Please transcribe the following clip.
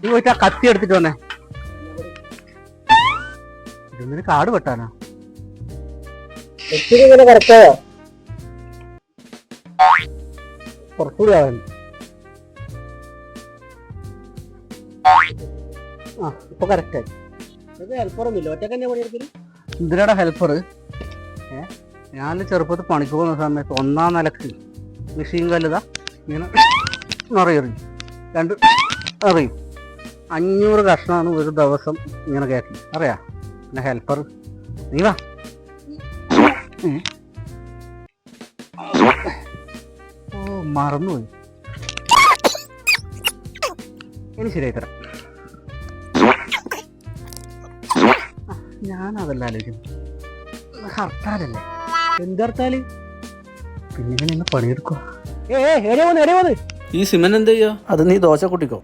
നീ പോയിട്ട് ആ കത്തി എടുത്തിട്ട് വന്നേ. ഇതൊന്നിന് കാട് വെട്ടാനാ? ഇങ്ങനെ കറക്റ്റായോ കുറച്ചുകൂടി ആവാൻ. ആ ഇപ്പൊ കറക്റ്റായി ഇത് ഹെൽപ്പറൊന്നുമില്ല ഒറ്റയ്ക്ക് തന്നെ പണിയെടുക്കൽ? എന്തിനാടാ ഹെൽപ്പർ ഏ ഞാൻ ചെറുപ്പത്തിൽ പണിക്ക് പോകുന്ന സമയത്ത് ഒന്നാം നിലയ്ക്ക് മെഷീൻ കല്ലുതാ ഇങ്ങനെ നിറയെറിയും. രണ്ട് അറിയും അഞ്ഞൂറ് കഷ്ണമാണ് ഒരു ദിവസം ഇങ്ങനെ കയറ്റി അറിയാ? പിന്നെ ഹെൽപ്പർ നീ വാ? ഓ മറന്നുപോയി. ഇനി ശരിയായി തരാം. ഞാനതല്ല ആലോചിക്കുന്നു ഹർത്താലല്ലേ? എന്തർത്താൽ പിന്നെ ഇങ്ങനെ പണിയെടുക്കുക ഏ ഏ വന്ന് എവിടെ വന്ന്. ഈ സിമൻ എന്ത് ചെയ്യോ? അത് നീ ദോശ കുട്ടിക്കോ.